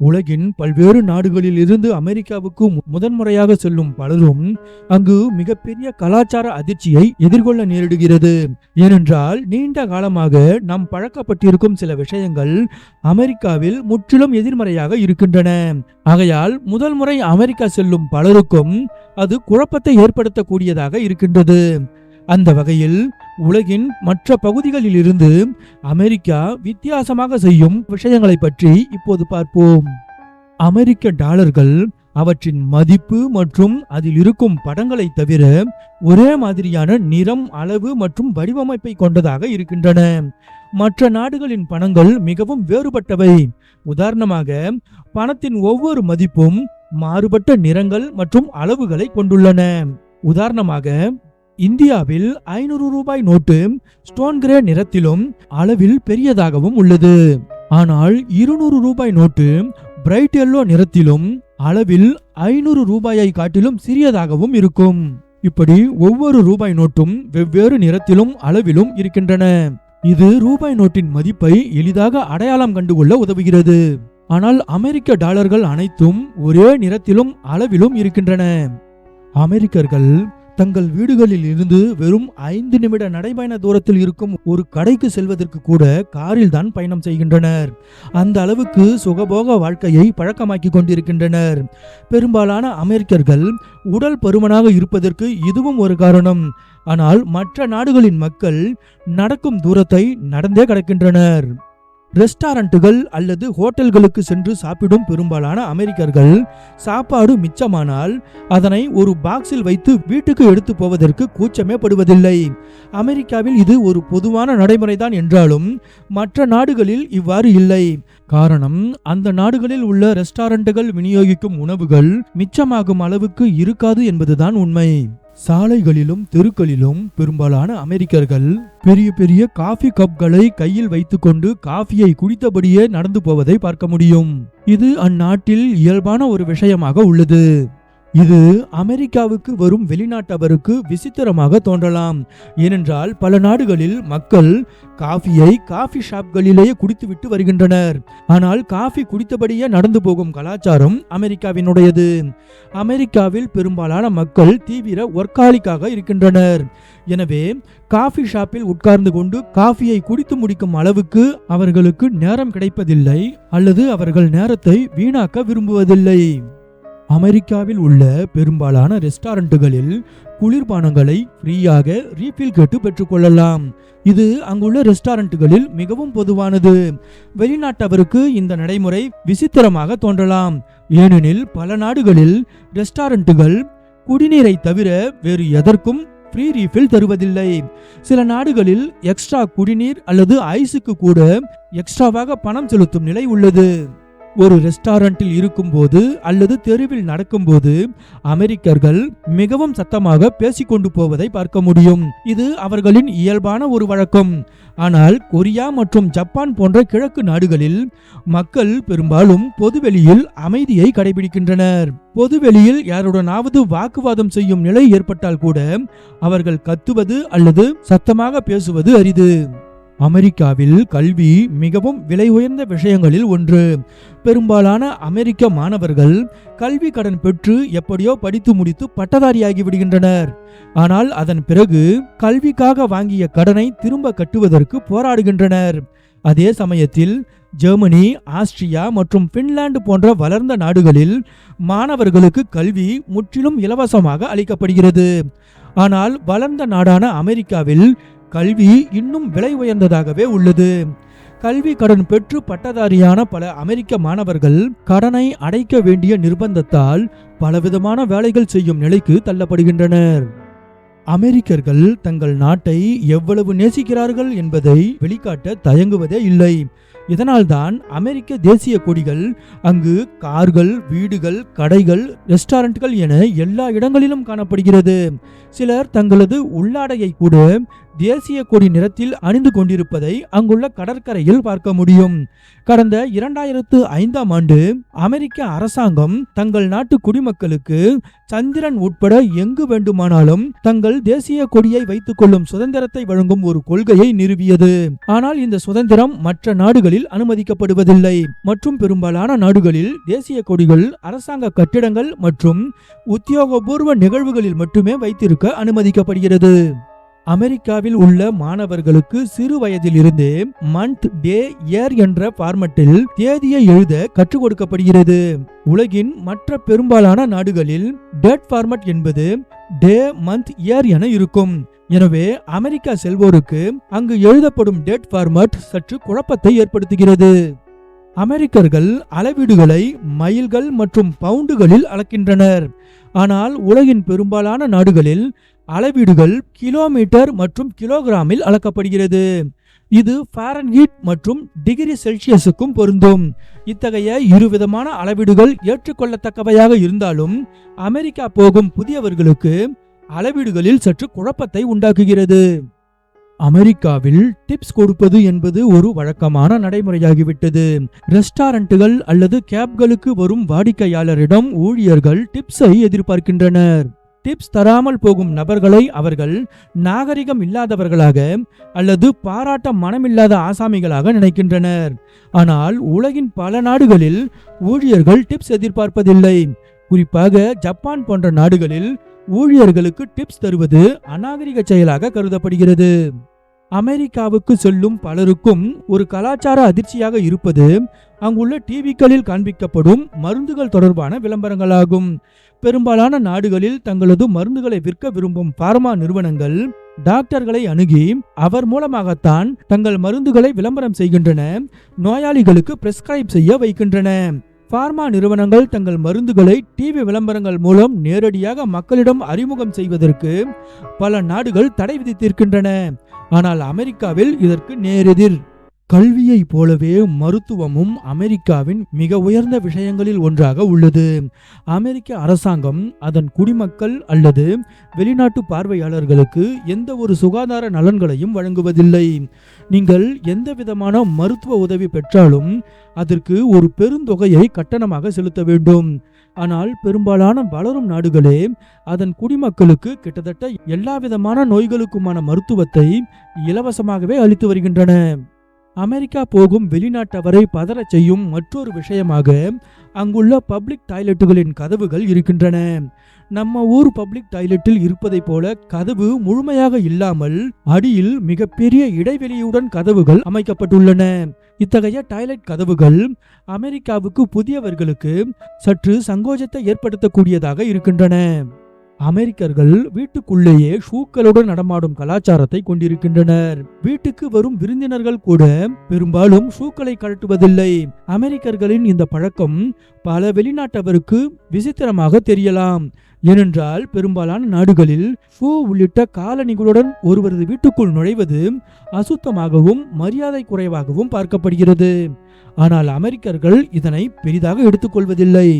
உலகின் பல்வேறு நாடுகளில் இருந்து அமெரிக்காவுக்கு முதன்முறையாக செல்லும் பலரும் அங்கு மிகப்பெரிய கலாச்சார அதிர்ச்சியை எதிர்கொள்ள நேரிடுகிறது. ஏனென்றால் நீண்ட காலமாக நாம் பழக்கப்பட்டிருக்கும் சில விஷயங்கள் அமெரிக்காவில் முற்றிலும் எதிர்மறையாக இருக்கின்றன. ஆகையால் முதல் முறை அமெரிக்கா செல்லும் பலருக்கும் அது குழப்பத்தை ஏற்படுத்தக்கூடியதாக இருக்கின்றது. அந்த வகையில் உலகின் மற்ற பகுதிகளில் இருந்து அமெரிக்கா வித்தியாசமாக செய்யும் விஷயங்களை பற்றி இப்போது பார்ப்போம். அமெரிக்க டாலர்கள் அவற்றின் மதிப்பு மற்றும் அதில் இருக்கும் படங்களை தவிர ஒரே மாதிரியான நிறம் அளவு மற்றும் வடிவமைப்பை கொண்டதாக இருக்கின்றன. மற்ற நாடுகளின் பணங்கள் மிகவும் வேறுபட்டவை. உதாரணமாக பணத்தின் ஒவ்வொரு மதிப்பும் மாறுபட்ட நிறங்கள் மற்றும் அளவுகளை கொண்டுள்ளன. உதாரணமாக இந்தியாவில் ஐநூறு ரூபாய் நோட்டு ஸ்டோன் கிரே நிறத்திலும் அளவில் பெரியதாகவும் உள்ளது. ஆனால் இருநூறு ரூபாய் நோட்டு பிரைட் எல்லோ நிறத்திலும் அளவில் ஐநூறு ரூபாயை காட்டிலும் சிறியதாகவும் இருக்கும். இப்படி ஒவ்வொரு ரூபாய் நோட்டும் வெவ்வேறு நிறத்திலும் அளவிலும் இருக்கின்றன. இது ரூபாய் நோட்டின் மதிப்பை எளிதாக அடையாளம் கண்டுகொள்ள உதவுகிறது. ஆனால் அமெரிக்க டாலர்கள் அனைத்தும் ஒரே நிறத்திலும் அளவிலும் இருக்கின்றன. அமெரிக்கர்கள் தங்கள் வீடுகளில் இருந்து வெறும் ஐந்து நிமிட நடைபயண தூரத்தில் இருக்கும் ஒரு கடைக்கு செல்வதற்கு கூட காரில் தான் பயணம் செய்கின்றனர். அந்த அளவுக்கு சுகபோக வாழ்க்கையை பழக்கமாக்கி கொண்டிருக்கின்றனர். பெரும்பாலான அமெரிக்கர்கள் உடல் பருமனாக இருப்பதற்கு இதுவும் ஒரு காரணம். ஆனால் மற்ற நாடுகளின் மக்கள் நடக்கும் தூரத்தை நடந்தே கடக்கின்றனர். ரெஸ்டாரண்ட்டுகள் அல்லது ஹோட்டல்களுக்கு சென்று சாப்பிடும் பெரும்பாலான அமெரிக்கர்கள் சாப்பாடு மிச்சமானால் அதனை ஒரு பாக்ஸில் வைத்து வீட்டுக்கு எடுத்து போவதற்கு கூச்சமே படுவதில்லை. அமெரிக்காவில் இது ஒரு பொதுவான நடைமுறைதான் என்றாலும் மற்ற நாடுகளில் இவ்வாறு இல்லை. காரணம் அந்த நாடுகளில் உள்ள ரெஸ்டாரண்ட்டுகள் விநியோகிக்கும் உணவுகள் மிச்சமாகும் அளவுக்கு இருக்காது என்பதுதான் உண்மை. சாலைகளிலும் தெருக்களிலும் பெரும்பாலான அமெரிக்கர்கள் பெரிய பெரிய காஃபி கப்களை கையில் வைத்துக்கொண்டு காஃபியை குடித்தபடியே நடந்து போவதை பார்க்க முடியும். இது அந்நாட்டில் இயல்பான ஒரு விஷயமாக உள்ளது. இது அமெரிக்காவுக்கு வரும் வெளிநாட்டவருக்கு விசித்திரமாக தோன்றலாம். ஏனென்றால் பல நாடுகளில் மக்கள் காஃபியை காஃபி ஷாப்களிலேயே குடித்துவிட்டு வருகின்றனர். ஆனால் காஃபி குடித்தபடியே நடந்து போகும் கலாச்சாரம் அமெரிக்காவினுடையது. அமெரிக்காவில் பெரும்பாலான மக்கள் தீவிர ஒர்க்காலிக்காக இருக்கின்றனர். எனவே காஃபி ஷாப்பில் உட்கார்ந்து கொண்டு காஃபியை குடித்து முடிக்கும் அளவுக்கு அவர்களுக்கு நேரம் கிடைப்பதில்லை அல்லது அவர்கள் நேரத்தை வீணாக்க விரும்புவதில்லை. அமெரிக்காவில் உள்ள பெரும்பாலான ரெஸ்டாரண்ட்டுகளில் குளிர்பானங்களை ஃப்ரீயாக ரீஃபில் கேட்டு பெற்றுக்கொள்ளலாம். இது அங்குள்ள ரெஸ்டாரண்ட்டுகளில் மிகவும் பொதுவானது. வெளிநாட்டவருக்கு இந்த நடைமுறை விசித்திரமாக தோன்றலாம். ஏனெனில் பல நாடுகளில் ரெஸ்டாரண்ட்டுகள் குடிநீரை தவிர வேறு எதற்கும் ஃப்ரீ ரீஃபில் தருவதில்லை. சில நாடுகளில் எக்ஸ்ட்ரா குடிநீர் அல்லது ஐஸுக்கு கூட எக்ஸ்ட்ராவாக பணம் செலுத்தும் நிலை உள்ளது. ஒரு ரெஸ்டாரண்டில் இருக்கும்போது அல்லது தெருவில் நடக்கும்போது அமெரிக்கர்கள் மிகவும் சத்தமாக பேசிக்கொண்டு போவதை பார்க்க முடியும். இது அவர்களின் இயல்பான ஒரு வழக்கம். ஆனால் கொரியா மற்றும் ஜப்பான் போன்ற கிழக்கு நாடுகளில் மக்கள் பெரும்பாலும் பொதுவெளியில் அமைதியை கடைபிடிக்கின்றனர். பொதுவெளியில் யாருடனாவது வாக்குவாதம் செய்யும் நிலை ஏற்பட்டால் கூட அவர்கள் கத்துவது அல்லது சத்தமாக பேசுவது அரிது. அமெரிக்காவில் கல்வி மிகவும் விலை உயர்ந்த விஷயங்களில் ஒன்று. பெரும்பாலான அமெரிக்க மாணவர்கள் கல்வி கடன் பெற்று எப்படியோ படித்து முடித்து பட்டதாரியாகி விடுகின்றனர். ஆனால் அதன் பிறகு கல்விக்காக வாங்கிய கடனை திரும்ப கட்டுவதற்கு போராடுகின்றனர். அதே சமயத்தில் ஜெர்மனி ஆஸ்திரியா மற்றும் பின்லாந்து போன்ற வளர்ந்த நாடுகளில் மாணவர்களுக்கு கல்வி முற்றிலும் இலவசமாக அளிக்கப்படுகிறது. ஆனால் வளர்ந்த நாடான அமெரிக்காவில் கல்வி இன்னும் விலை உயர்ந்ததாகவே உள்ளது. கல்வி கடன் பெற்று பட்டதாரியான பல அமெரிக்க மாணவர்கள் கடனை அடைக்க வேண்டிய நிர்பந்தத்தால் பலவிதமான வேலைகள் செய்யும் நிலைக்கு தள்ளப்படுகின்றனர். அமெரிக்கர்கள் தங்கள் நாட்டை எவ்வளவு நேசிக்கிறார்கள் என்பதை வெளிக்காட்ட தயங்குவதே இல்லை. இதனால்தான் அமெரிக்க தேசிய கொடிகள் அங்கு கார்கள் வீடுகள் கடைகள் ரெஸ்டாரண்ட்கள் என எல்லா இடங்களிலும் காணப்படுகிறது. சிலர் தங்களது உள்ளாடையை கூட தேசிய கொடி நிறத்தில் அணிந்து கொண்டிருப்பதை அங்குள்ள கடற்கரையில் பார்க்க முடியும். கடந்த இரண்டாயிரத்து ஐந்தாம் ஆண்டு அமெரிக்க அரசாங்கம் தங்கள் நாட்டு குடிமக்களுக்கு சந்திரன் உட்பட எங்கு வேண்டுமானாலும் தங்கள் தேசிய கொடியை வைத்துக் கொள்ளும் சுதந்திரத்தை வழங்கும் ஒரு கொள்கையை நிறுவியது. ஆனால் இந்த சுதந்திரம் மற்ற நாடுகளில் நாடுகளில் அனுமதிக்கப்படுவதில்லை. மற்றும் பெரும்பாலான நாடுகளில் தேசிய கொடிகள் அரசாங்க கட்டிடங்கள் மற்றும் உத்தியோகபூர்வ நிகழ்வுகளில் மட்டுமே வைத்திருக்க அனுமதிக்கப்படுகிறது. அமெரிக்காவில் உள்ள மாணவர்களுக்கு சிறு வயதிலிருந்தே மந்த் டே இயர் என்ற பார்மட்டில் தேதியை எழுத கற்றுக் கொடுக்கப்படுகிறது. உலகின் மற்ற பெரும்பாலான நாடுகளில் டேட் ஃபார்மட் என்பது டே மந்த் இயர் என இருக்கும். எனவே அமெரிக்கா செல்வோருக்கு அங்கு எழுதப்படும் டேட் ஃபார்மட் சற்று குழப்பத்தை ஏற்படுத்துகிறது. அமெரிக்கர்கள் அளவீடுகளை மைல்கள் மற்றும் பவுண்டுகளில் அளக்கின்றனர். ஆனால் உலகின் பெரும்பாலான நாடுகளில் அளவீடுகள் கிலோமீட்டர் மற்றும் கிலோகிராமில் அளக்கப்படுகிறது. இது ஃபாரன்ஹீட் மற்றும் டிகிரி செல்சியஸுக்கும் பொருந்தும். இத்தகைய இருவிதமான அளவீடுகள் ஏற்றுக்கொள்ளத்தக்கவையாக இருந்தாலும் அமெரிக்கா போகும் புதியவர்களுக்கு அளவீடுகளில் சற்று குழப்பத்தை உண்டாக்குகிறது. அமெரிக்காவில் டிப்ஸ் கொடுப்பது என்பது ஒரு வழக்கமான நடைமுறையாகிவிட்டது. ரெஸ்டாரண்ட்டுகள் அல்லது கேப்களுக்கு வரும் வாடிக்கையாளரிடம் ஊழியர்கள் டிப்ஸை எதிர்பார்க்கின்றனர். டிப்ஸ் தராமல் போகும் நபர்களை அவர்கள் நாகரிகம் இல்லாதவர்களாக அல்லது பாராட்ட மனமில்லாத ஆசாமிகளாக நினைக்கின்றனர். ஆனால் உலகின் பல நாடுகளில் ஊழியர்கள் டிப்ஸ் எதிர்பார்ப்பதில்லை. குறிப்பாக ஜப்பான் போன்ற நாடுகளில் ஊழியர்களுக்கு டிப்ஸ் தருவது அநாகரிக செயலாக கருதப்படுகிறது. அமெரிக்காவுக்கு செல்லும் பலருக்கும் ஒரு கலாச்சார அதிர்ச்சியாக இருப்பது அங்குள்ள டிவிக்களில் காண்பிக்கப்படும் மருந்துகள் தொடர்பான விளம்பரங்களாகும். பெரும்பாலான நாடுகளில் தங்களது மருந்துகளை விற்க விரும்பும் பார்மா நிறுவனங்கள் டாக்டர்களை அணுகி அவர் மூலமாகத்தான் தங்கள் மருந்துகளை விளம்பரம் செய்கின்றன நோயாளிகளுக்கு பிரெஸ்கிரைப் செய்ய வைக்கின்றன. பார்மா நிறுவனங்கள் தங்கள் மருந்துகளை டிவி விளம்பரங்கள் மூலம் நேரடியாக மக்களிடம் அறிமுகம் செய்வதற்கு பல நாடுகள் தடை விதித்திருக்கின்றன. ஆனால் அமெரிக்காவில் இதற்கு நேரெதிர். கல்வியைப் போலவே மருத்துவமும் அமெரிக்காவின் மிக உயர்ந்த விஷயங்களில் ஒன்றாக உள்ளது. அமெரிக்க அரசாங்கம் அதன் குடிமக்கள் அல்லது வெளிநாட்டு பார்வையாளர்களுக்கு எந்த ஒரு சுகாதார நலன்களையும் வழங்குவதில்லை. நீங்கள் எந்த விதமான மருத்துவ உதவி பெற்றாலும் அதற்கு ஒரு பெருந்தொகையை கட்டணமாக செலுத்த வேண்டும். ஆனால் பெரும்பாலான வளரும் நாடுகளே அதன் குடிமக்களுக்கு கிட்டத்தட்ட எல்லா விதமான நோய்களுக்குமான மருத்துவத்தை இலவசமாகவே அளித்து வருகின்றன. அமெரிக்கா போகும் வெளிநாட்டவரை பதறச் செய்யும் மற்றொரு விஷயமாக அங்குள்ள பப்ளிக் டாய்லெட்டுகளின் கதவுகள் இருக்கின்றன. நம்ம ஊர் பப்ளிக் டாய்லெட்டில் இருப்பதைப் போல கதவு முழுமையாக இல்லாமல் அடியில் மிகப்பெரிய இடைவெளியுடன் கதவுகள் அமைக்கப்பட்டுள்ளன. இத்தகைய டாய்லெட் கதவுகள் அமெரிக்காவுக்கு புதியவர்களுக்கு சற்று சங்கோஜத்தை ஏற்படுத்தக்கூடியதாக இருக்கின்றன. அமெரிக்கர்கள் வீட்டுக்குள்ளேயே ஷூக்களுடன் நடமாடும் கலாச்சாரத்தை கொண்டிருக்கின்றனர். வீட்டுக்கு வரும் விருந்தினர்கள் கூட பெரும்பாலும் ஷூக்களை கழட்டுவதில்லை அமெரிக்கர்களின் இந்த பழக்கம் பல வெளிநாட்டவருக்கு விசித்திரமாக தெரியலாம். ஏனென்றால் பெரும்பாலான நாடுகளில் ஷூ உள்ளிட்ட காலணிகளுடன் ஒருவரது வீட்டுக்குள் நுழைவது அசுத்தமாகவும் மரியாதை குறைவாகவும் பார்க்கப்படுகிறது. ஆனால் அமெரிக்கர்கள் இதனை பெரிதாக எடுத்துக்கொள்வதில்லை.